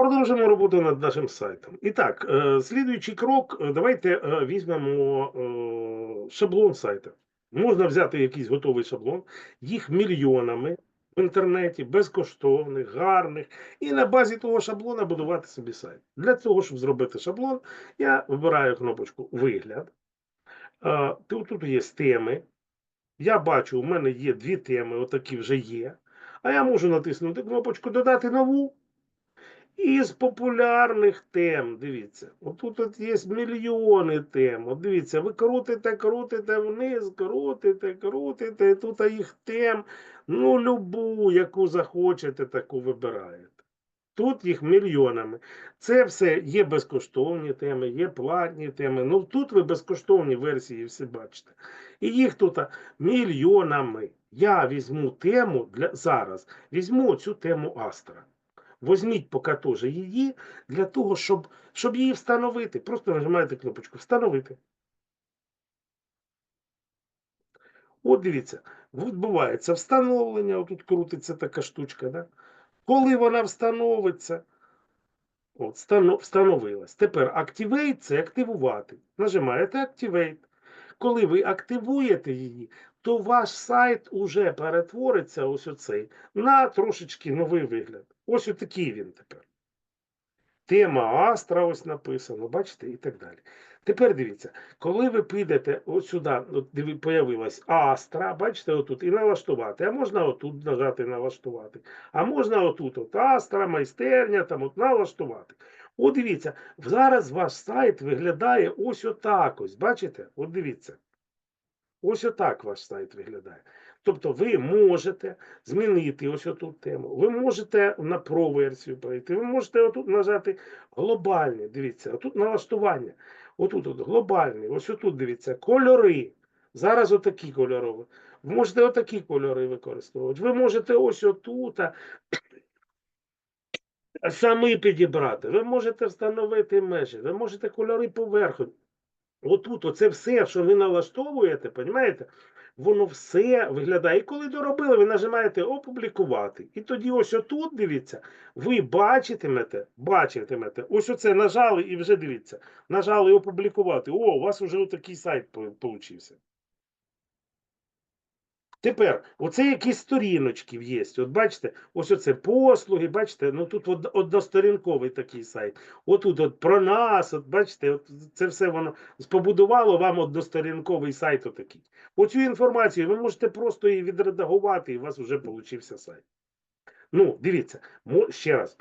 Продовжимо роботу над нашим сайтом. І так, е, слідуючий крок. е, Давайте е, візьмемо шаблон сайту. Можна взяти якийсь готовий шаблон, їх мільйонами в інтернеті, безкоштовних, гарних, і на базі того шаблона будувати собі сайт. Для того, щоб зробити шаблон, я вибираю кнопочку Вигляд. Тут є теми. Я бачу, у мене є дві теми, отакі вже є. А я можу натиснути кнопочку Додати нову. Із популярних тем, дивіться, отут от є мільйони тем. От дивіться, ви крутите, крутите вниз, крутите, крутите, тут їх тем, ну, любу, яку захочете, таку вибираєте. Тут їх мільйонами. Це все є безкоштовні теми, є платні теми. Ну тут ви безкоштовні версії всі бачите. І їх тут мільйонами. Я візьму тему для зараз, візьму цю тему Астра. Возьміть поки теж її для того, щоб, щоб її встановити. Просто нажимаєте кнопочку Встановити. От дивіться, відбувається встановлення, отут крутиться така штучка. Да? Коли вона встановиться, от, встановилась. Тепер Activate – це активувати. Нажимаєте Activate. Коли ви активуєте її, то ваш сайт уже перетвориться ось оцей на трошечки новий вигляд. Ось отакий він тепер. Тема Астра ось написано, бачите, і так далі. Тепер дивіться, коли ви підете ось сюди, от диві, появилась Астра, бачите, отут, і налаштувати. А можна отут нажати налаштувати. А можна отут, от Астра, майстерня, там от налаштувати. От дивіться, зараз ваш сайт виглядає ось отак ось. Бачите? От дивіться. Ось отак ваш сайт виглядає. Тобто ви можете змінити ось оту тему. Ви можете на про-версію ви можете отут нажати глобальні. Дивіться, отут налаштування. Отут от глобальні. Ось отут дивіться, кольори. Зараз отакі кольорові. Ви можете отакі кольори використовувати. Ви можете ось отут самі підібрати. Ви можете встановити межі, ви можете кольори поверху. Отут, оце все, що ви налаштовуєте, понімаєте? Воно все виглядає. І коли доробили, ви нажимаєте опублікувати. І тоді ось отут, дивіться, ви бачитимете, бачитимете, ось оце нажали і вже дивіться. Нажали опублікувати. О, у вас вже такий сайт вийшов. Тепер, оце якісь сторіночки є. От бачите, ось оце послуги, бачите, ну тут од- односторінковий такий сайт. Отут от про нас, от бачите, от це все воно побудувало вам односторінковий сайт отакий. Оцю інформацію ви можете просто її відредагувати, і у вас вже получився сайт. Ну, дивіться, ще раз.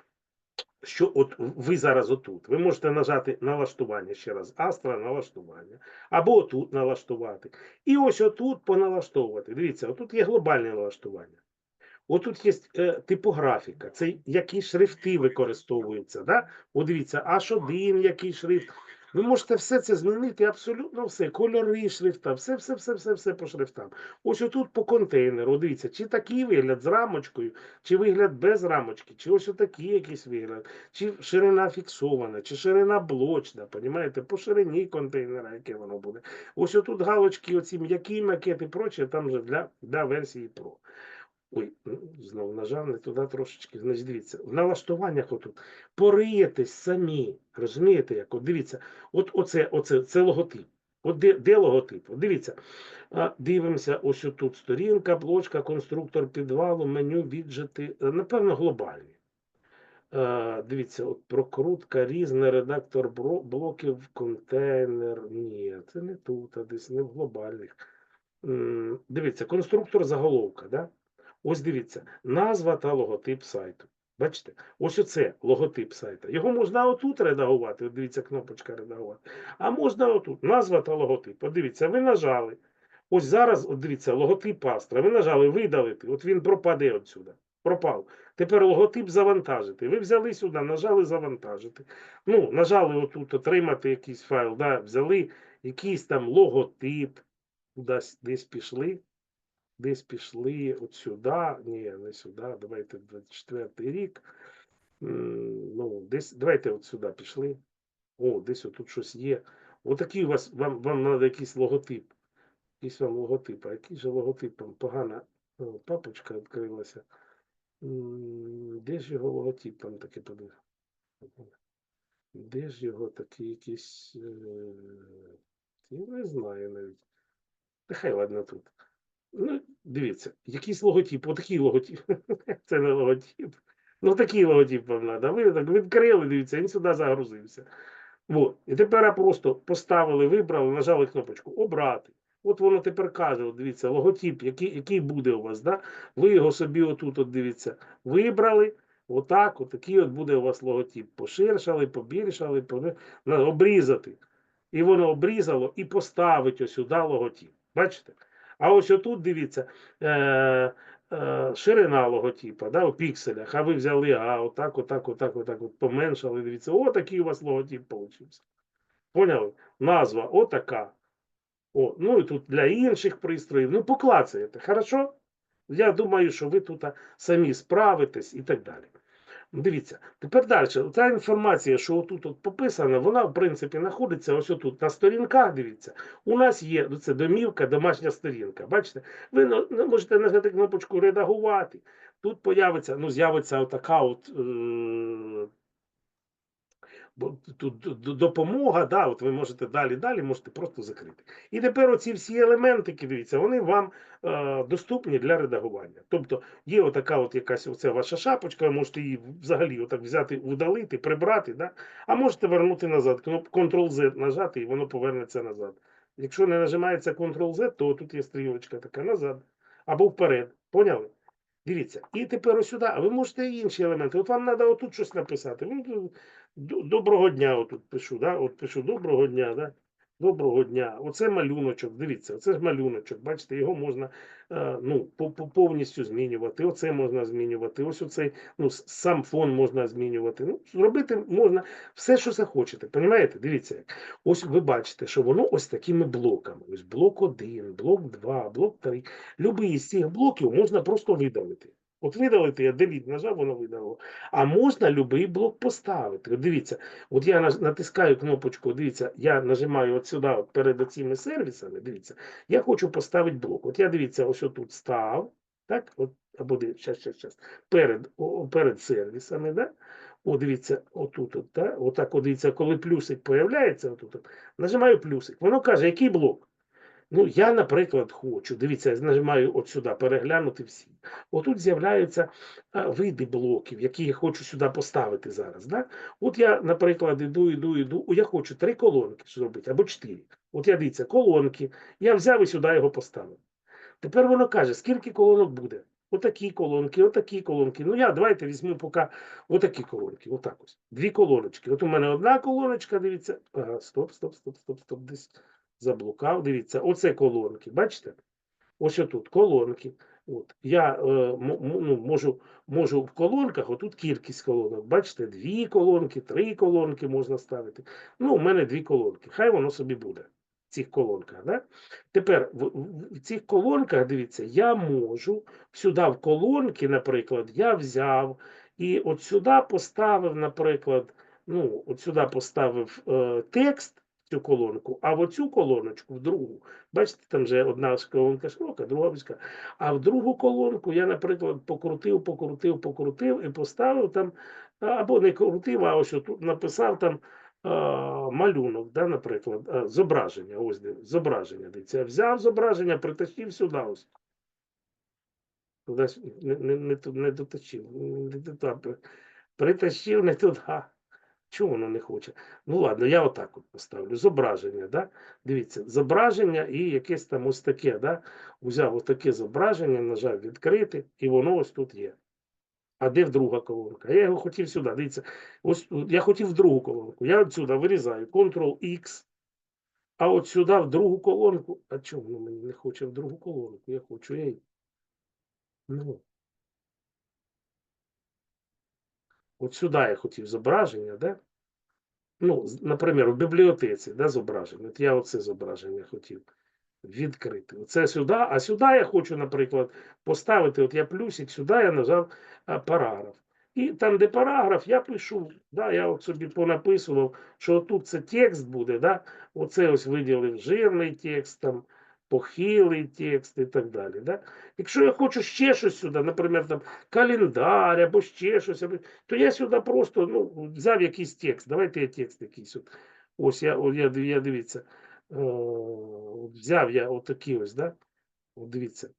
Що от ви зараз отут. Ви можете нажати налаштування ще раз. Астра налаштування. Або отут налаштувати. І ось отут поналаштовувати. Дивіться, отут є глобальне налаштування. Отут є е, типографіка, це які шрифти використовуються. Да? От дивіться, H1, який шрифт. Ви можете все це змінити, абсолютно все. Кольори шрифта, все, все, все, все, все по шрифтам. Ось отут по контейнеру. Дивіться, чи такий вигляд з рамочкою, чи вигляд без рамочки, чи ось отакий якийсь вигляд, чи ширина фіксована, чи ширина блочна, понімаєте, по ширині контейнера, яке воно буде. Ось отут галочки, оці м'які макети і проче, там вже для, для версії Pro. Ой, ну, знову нажав не туди трошечки. Значить, дивіться, в налаштуваннях отут пориєтесь самі. Розумієте, як? От дивіться, от оце, оце це логотип. От де, де логотип? От дивіться. А, дивимося, ось отут сторінка, блочка, конструктор підвалу, меню, віджити. Напевно, глобальні. Е, дивіться, от прокрутка, різне, редактор блоків, контейнер. Ні, це не тут, а десь не в глобальних. Дивіться, конструктор заголовка, да? Ось дивіться, назва та логотип сайту. Бачите, ось оце логотип сайта. Його можна отут редагувати. От дивіться, кнопочка редагувати. А можна отут. Назва та логотип. От дивіться, ви нажали. Ось зараз, от дивіться, логотип Астра. Ви нажали видалити. От він пропаде отсюда. Пропав. Тепер логотип завантажити. Ви взяли сюди, нажали завантажити. Ну, нажали отут отримати якийсь файл. Да, взяли якийсь там логотип. Кудись десь пішли десь пішли от сюди, ні, не сюди, давайте 24 рік. Ну, десь, давайте от сюди пішли. О, десь отут щось є. Отакий у вас, вам, вам треба якийсь логотип. Якийсь вам логотип. А який же логотип? Вам погана папочка відкрилася. Де ж його логотип? Там таке подив. Де ж його такий якийсь. е, Я не знаю навіть. Нехай ладно тут. Ну, дивіться, якийсь логотип, отакий логотип. Це не логотип. Ну, такий логотип вам треба. Ви так відкрили, дивіться, він сюди загрузився. От. І тепер просто поставили, вибрали, нажали кнопочку обрати. От воно тепер каже, от дивіться, логотип, який, який буде у вас. Да? Ви його собі отут, от дивіться, вибрали. Отак, отакий от буде у вас логотип. Поширшали, побільшали, пони- обрізати. І воно обрізало і поставить ось сюди логотип. Бачите? А ось отут дивіться, е, е, ширина логотипа, да, у пікселях, а ви взяли, а отак, отак, отак, отак, от поменшали. Дивіться, о, такий у вас логотип получився. Поняли? Назва отака. О, ну і тут для інших пристроїв. Ну, поклацаєте, хорошо? Я думаю, що ви тут самі справитесь і так далі. Дивіться, тепер далі. Та інформація, що тут от пописана, вона, в принципі, знаходиться ось тут на сторінках. Дивіться, у нас є ну, це домівка, домашня сторінка. Бачите, ви ну, ну, можете нажати кнопочку редагувати. Тут появиться, ну, з'явиться отака от. Е- тут допомога, да, от ви можете далі, далі можете просто закрити. І тепер оці всі елементики, дивіться, вони вам е, доступні для редагування. Тобто є отака от якась оця ваша шапочка, ви можете її взагалі отак взяти, удалити, прибрати, да? а можете вернути назад. Кноп Ctrl-Z нажати, і воно повернеться назад. Якщо не нажимається Ctrl-Z, то тут є стрілочка така назад або вперед. Поняли? Дивіться, і тепер ось сюди, а ви можете інші елементи. От вам треба отут щось написати. Доброго дня, отут пишу, да? От пишу доброго дня, да? Доброго дня. Оце малюночок. Дивіться, оце ж малюночок. Бачите, його можна е, ну, по- по- повністю змінювати. Оце можна змінювати. Ось оцей, ну, сам фон можна змінювати. Ну, зробити можна все, що захочете. Понімаєте? Дивіться, як. Ось ви бачите, що воно ось такими блоками. Ось блок 1, блок 2, блок 3. Любий із цих блоків можна просто видалити. От видалити, я деліт нажав, воно видалило. А можна любий блок поставити. От дивіться, от я натискаю кнопочку, дивіться, я нажимаю от сюди, от перед цими сервісами, дивіться, я хочу поставити блок. От я дивіться, ось отут став, так, от, або дивіться, щас, щас, перед, о, перед сервісами, да? О, дивіться, отут, от, да? отак, от, дивіться, коли плюсик от, нажимаю плюсик. Воно каже, який блок? Ну, я, наприклад, хочу. Дивіться, я нажимаю от сюди, переглянути всі. Отут з'являються види блоків, які я хочу сюди поставити зараз. Да? От я, наприклад, іду, іду, іду. Я хочу три колонки зробити або чотири. От я дивіться, колонки. Я взяв і сюди його поставив. Тепер воно каже, скільки колонок буде. Отакі колонки, отакі колонки. Ну я давайте візьму поки отакі колонки. Отак ось. Дві колоночки. От у мене одна колоночка, дивіться. Ага, стоп, стоп, стоп, стоп, стоп. Десь заблукав. Дивіться, оце колонки. Бачите? Ось отут колонки. От. Я е, ну, можу, можу в колонках, отут кількість колонок. Бачите, дві колонки, три колонки можна ставити. Ну, у мене дві колонки. Хай воно собі буде в цих колонках. Да? Тепер в, в, цих колонках, дивіться, я можу сюди в колонки, наприклад, я взяв і от сюди поставив, наприклад, ну, от сюди поставив е, текст цю колонку, а в оцю колоночку, в другу, бачите, там же одна колонка широка, друга вузька. А в другу колонку я, наприклад, покрутив, покрутив, покрутив і поставив там, або не крутив, а ось тут написав там а, малюнок, да, наприклад, а, зображення. Ось де, зображення. Дивіться, взяв зображення, притащив сюди ось. Не, не, не, не дотащив, не туди, притащив не туди. Чого воно не хоче? Ну ладно, я отак от поставлю. Зображення, да? Дивіться, зображення і якесь там ось таке, да? Взяв ось таке зображення, нажав відкрити, і воно ось тут є. А де в друга колонка? Я його хотів сюди. Дивіться, ось я хотів в другу колонку. Я отсюди вирізаю Ctrl-X, а от сюди в другу колонку. А чому воно мені не хоче в другу колонку? Я хочу ей. Ну. От сюди я хотів зображення, да? Ну, наприклад, в бібліотеці, да, зображення. От я оце зображення хотів відкрити. Оце сюди, а сюди я хочу, наприклад, поставити, от я плюсик, сюди я нажав параграф. І там, де параграф, я пишу, да, я от собі понаписував, що тут це текст буде, да, оце ось виділив жирний текст, там, похилий текст і так далі. Да? Якщо я хочу ще щось сюди, наприклад, там календар або ще щось, або- то я сюди просто ну, взяв якийсь текст. Давайте я текст якийсь. От. Ось я, я, я дивіться. Е, от взяв я отакий ось, да? От дивіться.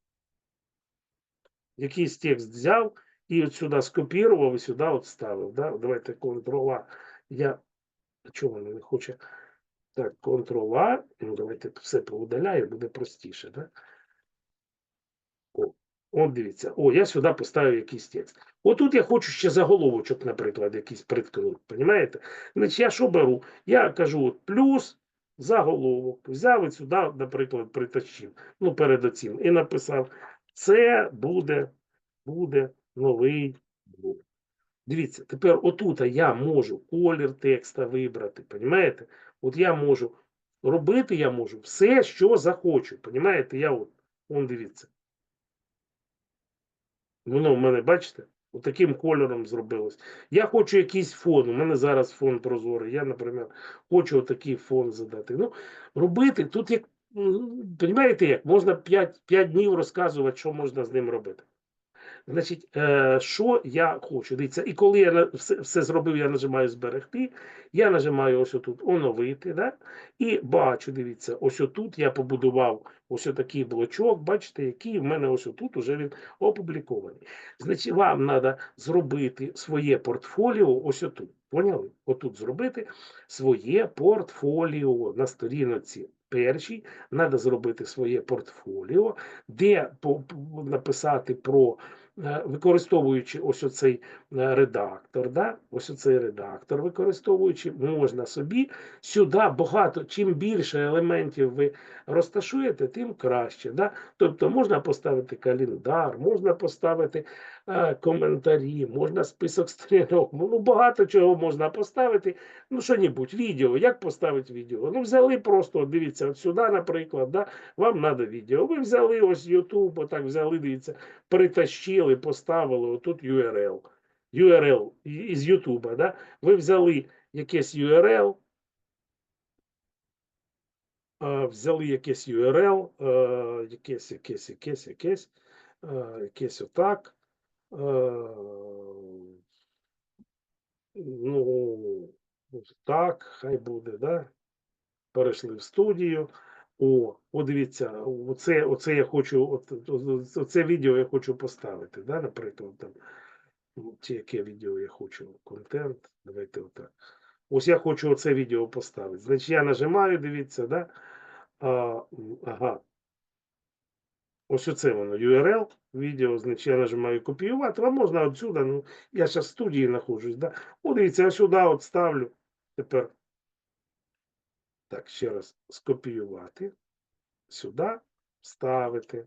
Якийсь текст взяв і от сюди скопірував і сюди от вставив. Да? Давайте Ctrl-A. Я воно не хоче? Так, Ctrl-A. Ну, давайте все поудаляю, буде простіше. Да? О, от дивіться. О, я сюди поставив якийсь текст. Отут я хочу ще заголовочок, наприклад, якийсь приткнути. Понімаєте? Значить, я що беру? Я кажу от, плюс заголовок. Взяв і сюди, наприклад, притащив. Ну, перед оцим. І написав: це буде, буде новий блок. Дивіться, тепер отут я можу колір текста вибрати. Понімаєте? От я можу робити, я можу все, що захочу. Понімаєте? Я от, он дивіться. Воно в мене, бачите, отаким кольором зробилось. Я хочу якийсь фон. У мене зараз фон прозорий. Я, наприклад, хочу отакий фон задати. Ну, робити тут як, розумієте, як можна 5, 5 днів розказувати, що можна з ним робити. Значить, е, що я хочу? Дивіться, і коли я все, зробив, я нажимаю зберегти, я нажимаю ось отут оновити, да? і бачу, дивіться, ось отут я побудував ось отакий блочок, бачите, який в мене ось отут уже він опублікований. Значить, вам треба зробити своє портфоліо ось отут. Поняли? Отут зробити своє портфоліо на сторінці першій. Треба зробити своє портфоліо, де написати про використовуючи ось оцей е, редактор, да? ось оцей редактор, використовуючи, можна собі сюди багато, чим більше елементів ви розташуєте, тим краще. Да? Тобто можна поставити календар, можна поставити е, коментарі, можна список сторінок, ну багато чого можна поставити. Ну, що-небудь, відео. Як поставити відео? Ну, взяли просто, дивіться, от сюди, наприклад, да? вам треба відео. Ви взяли ось YouTube, отак взяли, дивіться, притащили, поставили, отут URL. URL із YouTube, да? ви взяли якесь URL, взяли якесь URL, якесь, якесь, якесь, якесь, якесь отак. Е, Ну, так, хай буде, да? Перейшли в студію. О, о, дивіться, оце, оце я хочу, от, оце відео я хочу поставити, да, наприклад, там, чи яке відео я хочу, контент, давайте отак. Ось я хочу оце відео поставити. Значить, я нажимаю, дивіться, да? А, ага. Ось оце воно, URL, відео, значить я нажимаю копіювати, а можна отсюда, ну, я зараз в студії знаходжусь, да? О, дивіться, я сюди от ставлю, тепер, так, ще раз, скопіювати, сюди, вставити,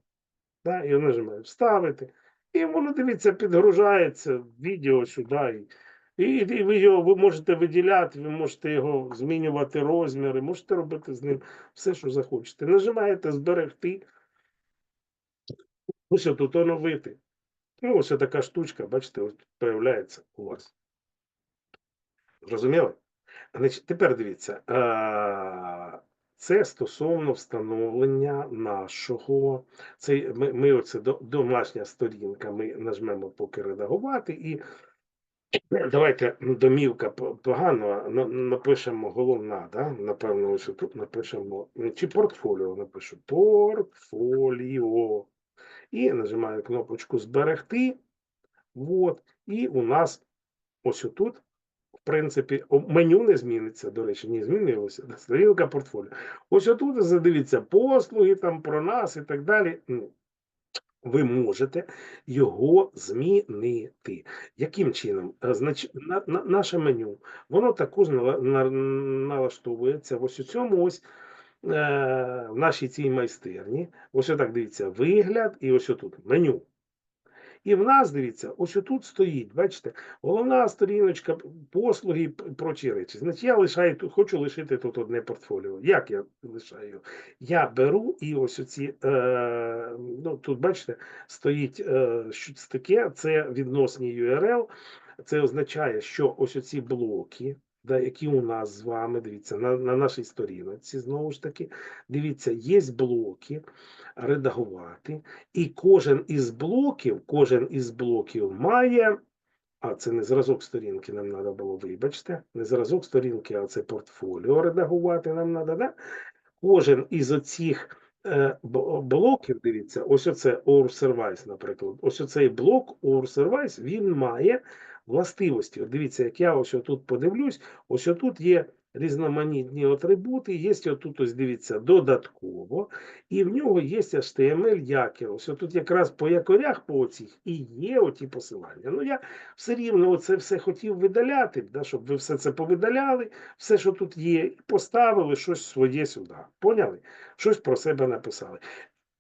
да? я нажимаю вставити, і воно, дивіться, підгружається відео сюди, і, і, і ви його ви можете виділяти, ви можете його змінювати розміри, можете робити з ним все, що захочете. Нажимаєте зберегти, ось тут оновити. Ну, ось така штучка, бачите, ось появляється у вас. Зрозуміли? Значить, тепер дивіться. Це стосовно встановлення нашого. Це ми, ми оце домашня сторінка. Ми нажмемо поки редагувати і давайте ну, домівка погано, напишемо головна, да? напевно, ось тут напишемо, чи портфоліо напишу. Портфоліо. І нажимаю кнопочку зберегти. Вот. І у нас ось тут, в принципі, меню не зміниться, до речі, не змінилося. да, Сторінка портфоліо. Ось тут задивіться послуги там про нас і так далі. Ну, ви можете його змінити. Яким чином? Е, Значить, на, на, наше меню, воно також нала- налаштовується ось у цьому ось в нашій цій майстерні. Ось отак дивіться, вигляд, і ось отут меню. І в нас, дивіться, ось отут стоїть, бачите, головна сторіночка, послуги і прочі речі. Значить, я лишаю хочу лишити тут одне портфоліо. Як я лишаю? Я беру і ось оці, е, ну тут бачите, стоїть е, що це таке, це відносні URL. Це означає, що ось оці блоки, да, які у нас з вами, дивіться, на, на нашій сторінці, знову ж таки, дивіться, є блоки редагувати, і кожен із блоків, кожен із блоків має. А, це не зразок сторінки нам треба було, вибачте. Не зразок сторінки, а це портфоліо редагувати нам треба. Да? Кожен із оцих е, блоків, дивіться, ось оце OR Service, наприклад. Ось оцей блок OR Service, він має властивості. От дивіться, як я ось тут подивлюсь, ось тут є різноманітні атрибути, є отут, ось дивіться, додатково, і в нього є HTML якір. Ось тут якраз по якорях по оцих і є оті посилання. Ну я все рівно це все хотів видаляти, да, щоб ви все це повидаляли, все, що тут є, і поставили щось своє сюди. Поняли? Щось про себе написали.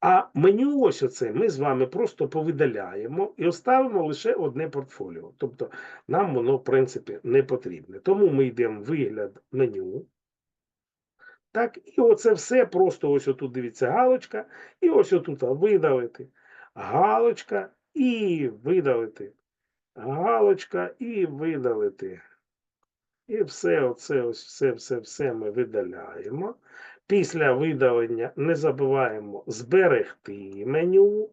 А меню ось оце ми з вами просто повидаляємо і оставимо лише одне портфоліо. Тобто нам воно, в принципі, не потрібне. Тому ми йдемо в вигляд меню. Так, і оце все просто ось отут дивіться галочка, і ось отут видалити. Галочка і видалити. Галочка і видалити. І все, оце ось все, все, все ми видаляємо. Після видалення не забуваємо зберегти меню.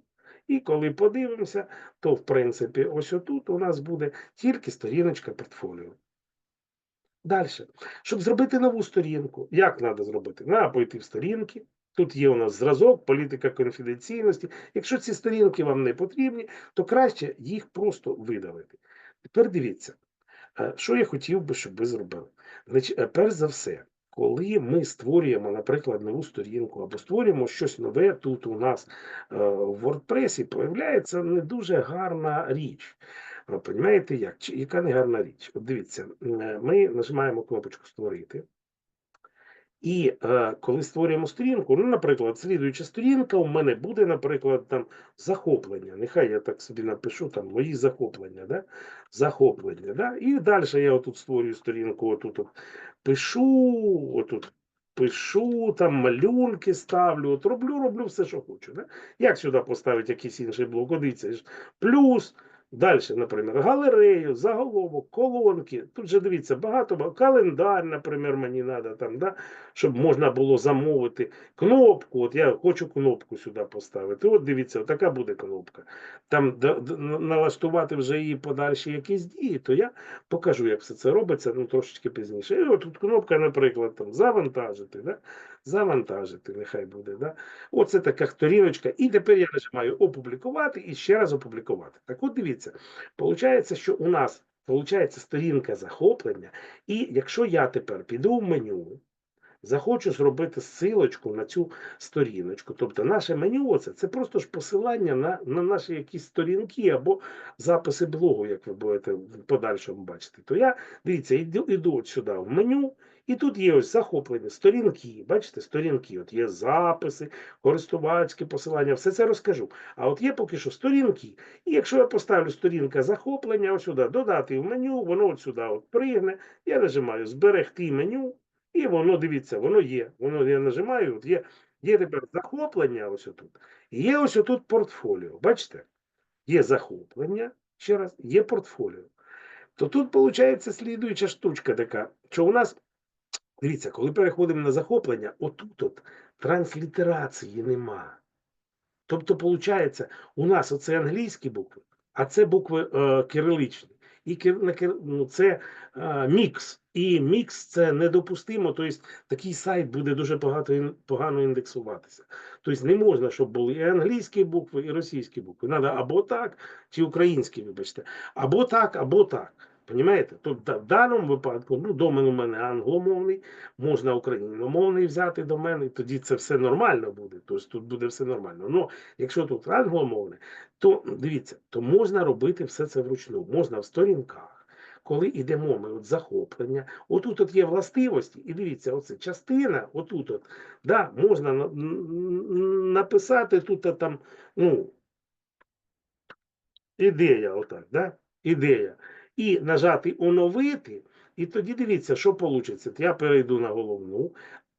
І коли подивимося, то в принципі ось отут у нас буде тільки сторіночка портфоліо. Далі. Щоб зробити нову сторінку, як треба зробити? Треба пойти в сторінки. Тут є у нас зразок, політика конфіденційності. Якщо ці сторінки вам не потрібні, то краще їх просто видалити. Тепер дивіться, е, що я хотів би, щоб ви зробили. Е, перш за все, коли ми створюємо, наприклад, нову сторінку або створюємо щось нове тут у нас е, в WordPress, появляється не дуже гарна річ. Ви як? Яка не гарна річ? От дивіться, е, ми нажимаємо кнопочку Створити. І е, коли створюємо сторінку, ну, наприклад, слідуюча сторінка у мене буде, наприклад, там захоплення. Нехай я так собі напишу там мої захоплення, да? захоплення. Да? І далі я отут створюю сторінку, отут от пишу, отут пишу, там малюнки ставлю, от роблю, роблю все, що хочу. Да? Як сюди поставити якийсь інший блок? От Дивіться, плюс. Далі, наприклад, галерею, заголовок, колонки. Тут же дивіться, багато, календар, наприклад, мені треба там, да? щоб можна було замовити кнопку. От я хочу кнопку сюди поставити. От дивіться, така буде кнопка. Там налаштувати вже її подальші якісь дії, то я покажу, як все це робиться, ну трошечки пізніше. І от тут кнопка, наприклад, там завантажити. Да? Завантажити, нехай буде. Да? Оце така сторіночка. І тепер я нажимаю опублікувати і ще раз опублікувати. Так от дивіться, виходить, що у нас виходить сторінка захоплення, і якщо я тепер піду в меню, захочу зробити ссылочку на цю сторіночку, тобто наше меню оце, це просто ж посилання на, на наші якісь сторінки або записи блогу, як ви будете в подальшому бачити, то я, дивіться, йду, йду от сюди в меню, і тут є ось захоплення, сторінки, бачите, сторінки, от є записи, користувацькі посилання, все це розкажу. А от є поки що сторінки. І якщо я поставлю сторінка захоплення, ось сюди додати в меню, воно от сюди от пригне, я нажимаю зберегти меню, і воно, дивіться, воно є. Воно я нажимаю, от є, є тепер захоплення ось отут. І є ось отут портфоліо. Бачите? Є захоплення, ще раз, є портфоліо. То тут виходить слідуюча штучка така, що у нас, дивіться, коли переходимо на захоплення, отут от транслітерації нема. Тобто, виходить, у нас оце англійські букви, а це букви е, кириличні. І кир, ну, це е, мікс. І мікс це недопустимо. Тобто такий сайт буде дуже багато погано індексуватися. Тобто не можна, щоб були і англійські букви, і російські букви. Треба або так, чи українські, вибачте, або так, або так. Понімаєте? Тобто в даному випадку, ну, домен у мене англомовний, можна україномовний взяти до мене, тоді це все нормально буде. Тобто тут буде все нормально. Ну, якщо тут англомовне, то дивіться, то можна робити все це вручну, можна в сторінках. Коли йдемо ми от захоплення, отут от є властивості, і дивіться, оце частина, отут от, да, можна написати тут там, ну, ідея, отак, да? ідея. І нажати оновити, і тоді дивіться, що вийде. Я перейду на головну,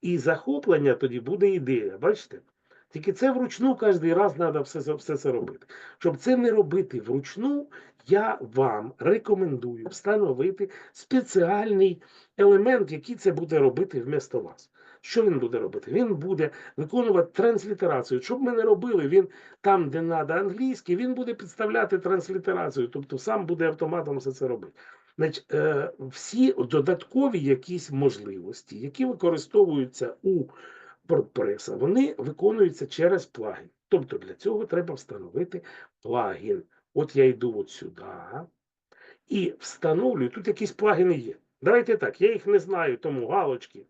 і захоплення тоді буде ідея. Бачите? Тільки це вручну кожен раз треба все, все це робити. Щоб це не робити вручну, я вам рекомендую встановити спеціальний елемент, який це буде робити вмісто вас. Що він буде робити? Він буде виконувати транслітерацію. Щоб ми не робили, він там, де треба англійський, він буде підставляти транслітерацію, тобто сам буде автоматом все це робити. Значить, е, всі додаткові якісь можливості, які використовуються у WordPress, вони виконуються через плагін. Тобто для цього треба встановити плагін. От я йду от сюди і встановлюю. Тут якісь плагіни є. Давайте так, я їх не знаю, тому галочки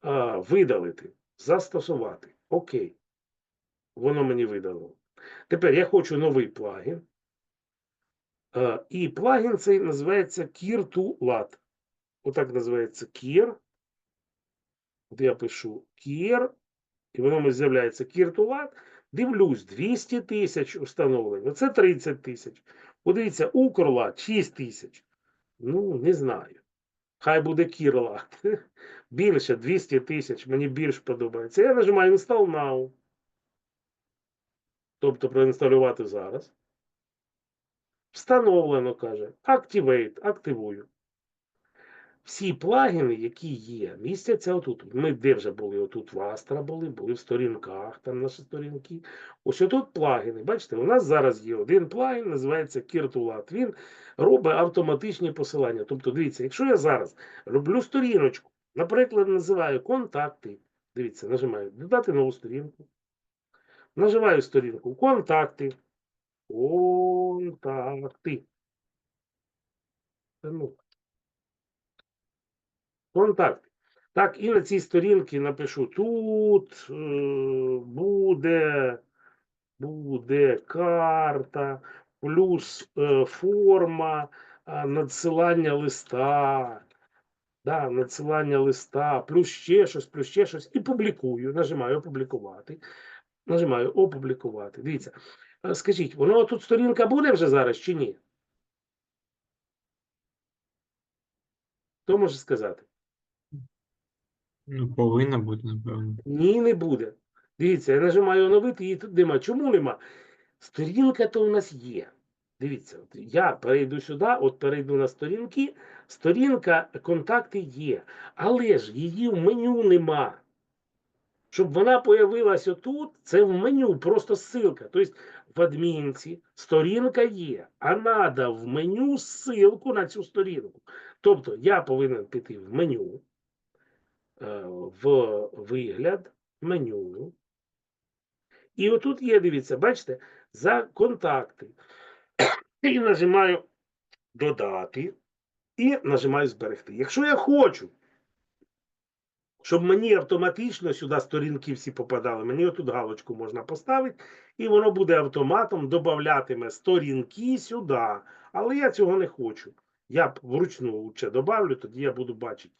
а, видалити, застосувати. Окей. Воно мені видало. Тепер я хочу новий плагін. А, і плагін цей називається Kier to Lat. Отак називається Kier. От я пишу Kier, і воно мені з'являється Kier to Lat. Дивлюсь, 200 тисяч встановлено. Це 30 тисяч. Подивіться, Укрлат 6 тисяч. Ну, не знаю. Хай буде Кірлат. Більше 200 тисяч, мені більш подобається. Я нажимаю Install Now. Тобто проінсталювати зараз. Встановлено, каже. Activate, активую. Всі плагіни, які є, містяться отут. Ми де вже були? Отут в Astra були, були в сторінках, там наші сторінки. Ось отут плагіни. Бачите, у нас зараз є один плагін, називається Kirtulat. Він робить автоматичні посилання. Тобто, дивіться, якщо я зараз роблю сторіночку, наприклад, називаю контакти. Дивіться, нажимаю додати нову сторінку. Нажимаю сторінку контакти. Контакти. Ну. Контакти. Так, і на цій сторінці напишу тут е, буде, буде карта, плюс е, форма а, надсилання листа. Да, надсилання листа, плюс ще щось, плюс ще щось. І публікую. Нажимаю опублікувати. Нажимаю опублікувати. Дивіться. Е, Скажіть, воно тут сторінка буде вже зараз чи ні? Хто може сказати? Ну, повинна бути, напевно. Ні, не буде. Дивіться, я нажимаю оновити, її тут нема. Чому нема? Сторінка то у нас є. Дивіться, от я перейду сюди, от перейду на сторінки, сторінка, контакти є, але ж її в меню нема. Щоб вона появилась отут, це в меню, просто ссылка. Тобто в адмінці сторінка є, а треба в меню ссылку на цю сторінку. Тобто я повинен піти в меню, е, в вигляд, меню. І отут є, дивіться, бачите, за контакти. І нажимаю додати і нажимаю зберегти. Якщо я хочу, щоб мені автоматично сюди сторінки всі попадали, мені отут галочку можна поставити, і воно буде автоматом додатиме сторінки сюди. Але я цього не хочу. Я вручну лучше добавлю, тоді я буду бачити.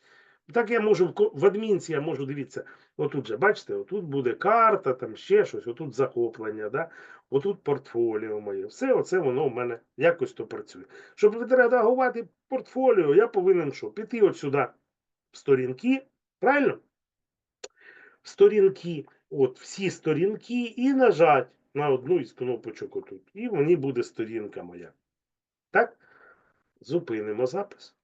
Так я можу в адмінці, я можу дивіться, отут же, бачите, отут буде карта, там ще щось, отут захоплення, да? отут портфоліо моє. Все оце воно в мене якось то працює. Щоб відредагувати портфоліо, я повинен що? Піти от сюди в сторінки, правильно? В сторінки, от всі сторінки, і нажати на одну із кнопочок отут. І мені буде сторінка моя. Так? Зупинимо запис.